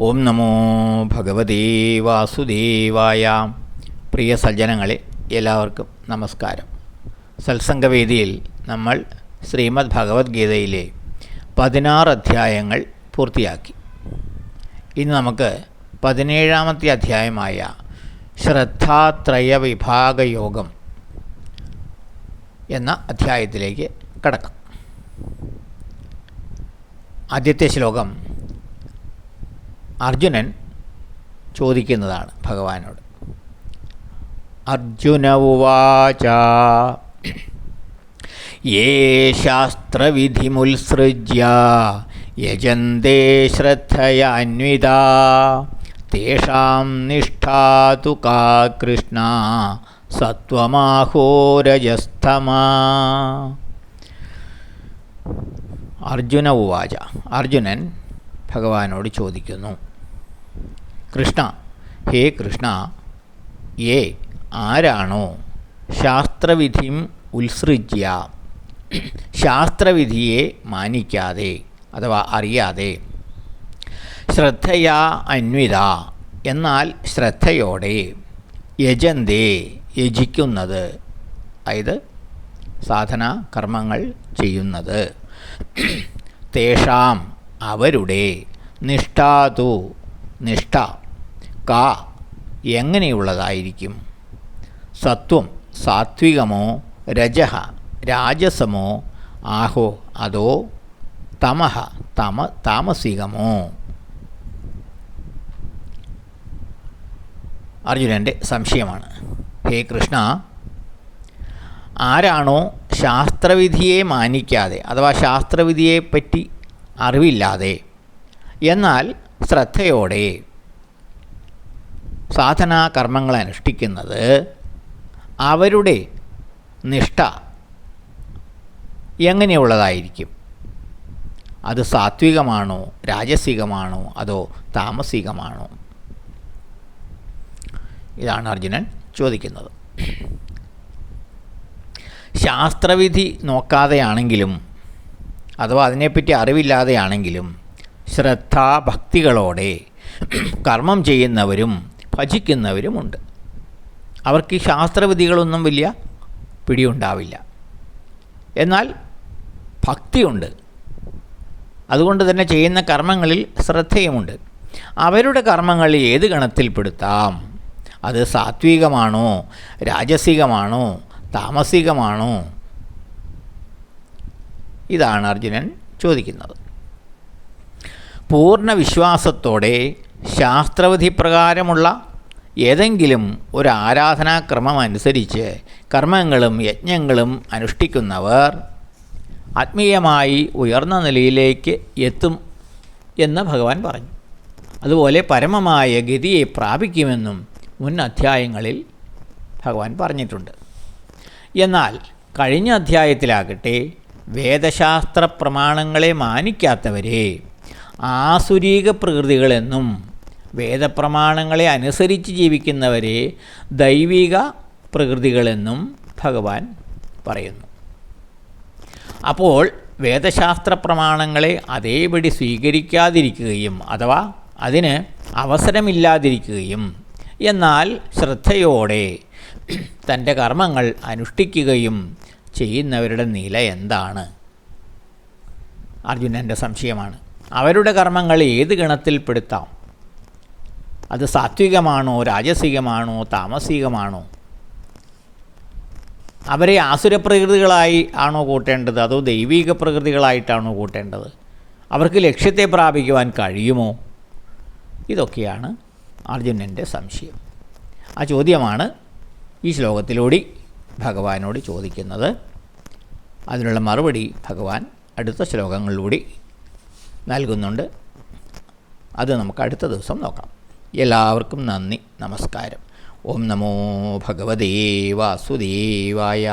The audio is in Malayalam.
ഓം നമോ ഭഗവതേ വാസുദേവായ. പ്രിയ സജ്ജനങ്ങളെ എല്ലാവർക്കും നമസ്കാരം. സത്സംഗവേദിയിൽ നമ്മൾ ശ്രീമദ് ഭഗവത്ഗീതയിലെ പതിനാറ് അധ്യായങ്ങൾ പൂർത്തിയാക്കി. ഇന്ന് നമുക്ക് പതിനേഴാമത്തെ അധ്യായമായ ശ്രദ്ധാത്രയ വിഭാഗയോഗം എന്ന അധ്യായത്തിലേക്ക് കടക്കാം. ആദ്യത്തെ ശ്ലോകം അർജുനൻ ചോദിക്കുന്നതാണ് ഭഗവാനോട്. അർജുന ഉവാച യേ ശാസ്ത്രവിധിമുത്സൃജ്യ യജന്തേ ശ്രദ്ധയാന്വിത തേഷാം നിഷ്ഠാ തു കാ കൃഷ്ണ സത്വമാഹോരജസ്തമാ അർജുന ഉവാച അർജുനൻ ഭഗവാനോട് ചോദിക്കുന്നു. കൃഷ്ണ ഹേ കൃഷ്ണ ഏ ആരാണോ? ശാസ്ത്രവിധിം ഉത്സൃജ്യ. ശാസ്ത്രവിധിയെ മാനിക്കാതെ അഥവാ അറിയാതെ. ശ്രദ്ധയാ അന്വിത. എന്നാൽ ശ്രദ്ധയോടെ യജന്തേ യജിക്കുന്നത്. അതായത് സാധന കർമ്മങ്ങൾ ചെയ്യുന്നത്. തേഷാം അവരുടെ നിഷ്ഠാതു നിഷ്ഠ കാ എങ്ങനെയുള്ളതായിരിക്കും? സത്വം സാത്വികമോ രജഹ രാജസമോ ആഹോ അതോ തമഹ തമ താമസികമോ? അർജുനന്റെ സംശയമാണ്. ഹേ കൃഷ്ണ ആരാണോ ശാസ്ത്രവിധിയെ മാനിക്കാതെ അഥവാ ശാസ്ത്രവിധിയെപ്പറ്റി അറിവില്ലാതെ. എന്നാൽ ശ്രദ്ധയോടെ സാധനാ കർമ്മങ്ങൾ അനുഷ്ഠിക്കുന്നത് അവരുടെ നിഷ്ഠ എങ്ങനെയുള്ളതായിരിക്കും? അത് സാത്വികമാണോ രാജസികമാണോ അതോ താമസികമാണോ? ഇതാണ് അർജുനൻ ചോദിക്കുന്നത്. ശാസ്ത്രവിധി നോക്കാതെയാണെങ്കിലും അഥവാ അതിനെപ്പറ്റി അറിവില്ലാതെയാണെങ്കിലും ശ്രദ്ധാഭക്തികളോടെ കർമ്മം ചെയ്യുന്നവരും ഭജിക്കുന്നവരുമുണ്ട്. അവർക്ക് ഈ ശാസ്ത്രവിധികളൊന്നും വലിയ പിടിയുണ്ടാവില്ല. എന്നാൽ ഭക്തിയുണ്ട്. അതുകൊണ്ട് തന്നെ ചെയ്യുന്ന കർമ്മങ്ങളിൽ ശ്രദ്ധയുമുണ്ട്. അവരുടെ കർമ്മങ്ങൾ ഏത് ഗണത്തിൽപ്പെടുത്താം? അത് സാത്വികമാണോ? രാജസികമാണോ? താമസികമാണോ? ഇതാണ് അർജുനൻ ചോദിക്കുന്നത്. പൂർണ വിശ്വാസത്തോടെ ശാസ്ത്രവിധി പ്രകാരമുള്ള ഏതെങ്കിലും ഒരു ആരാധനാക്രമം അനുസരിച്ച് കർമ്മങ്ങളും യജ്ഞങ്ങളും അനുഷ്ഠിക്കുന്നവർ ആത്മീയമായി ഉയർന്ന നിലയിലേക്ക് എത്തും എന്ന് ഭഗവാൻ പറഞ്ഞു. അതുപോലെ പരമമായ ഗതിയെ പ്രാപിക്കുമെന്നും മുൻ അധ്യായങ്ങളിൽ ഭഗവാൻ പറഞ്ഞിട്ടുണ്ട്. എന്നാൽ കഴിഞ്ഞ അധ്യായത്തിലാകട്ടെ വേദശാസ്ത്ര പ്രമാണങ്ങളെ മാനിക്കാത്തവരെ. ആസുരീക പ്രകൃതികളെന്നും വേദപ്രമാണങ്ങളെ അനുസരിച്ച് ജീവിക്കുന്നവരെ ദൈവിക പ്രകൃതികളെന്നും ഭഗവാൻ പറയുന്നു. അപ്പോൾ വേദശാസ്ത്ര പ്രമാണങ്ങളെ അതേപടി സ്വീകരിക്കാതിരിക്കുകയും അഥവാ അതിന് അവസരമില്ലാതിരിക്കുകയും എന്നാൽ ശ്രദ്ധയോടെ തന്റെ കർമ്മങ്ങൾ അനുഷ്ഠിക്കുകയും ചെയ്യുന്നവരുടെ നില എന്താണ്? അർജുനന്റെ സംശയമാണ്. അവരുടെ കർമ്മങ്ങൾ ഏത് ഗണത്തിൽപ്പെടുത്താം അത് സാത്വികമാണോ രാജസികമാണോ താമസികമാണോ? അവരെ ആസുരപ്രകൃതികളായി ആണോ കൂട്ടേണ്ടത്? അതോ ദൈവീക പ്രകൃതികളായിട്ടാണോ കൂട്ടേണ്ടത്? അവർക്ക് ലക്ഷ്യത്തെ പ്രാപിക്കുവാൻ കഴിയുമോ? ഇതൊക്കെയാണ് അർജുനന്റെ സംശയം. ആ ചോദ്യമാണ് ഈ ശ്ലോകത്തിലൂടെ ഭഗവാനോട് ചോദിക്കുന്നത്. അതിനുള്ള മറുപടി ഭഗവാൻ അടുത്ത ശ്ലോകങ്ങളിലൂടെ നൽകുന്നുണ്ട്. അത് നമുക്ക് അടുത്ത ദിവസം നോക്കാം. എല്ലാവർക്കും നന്ദി നമസ്കാരം. ഓം നമോ ഭഗവതേ വാസുദേവായ.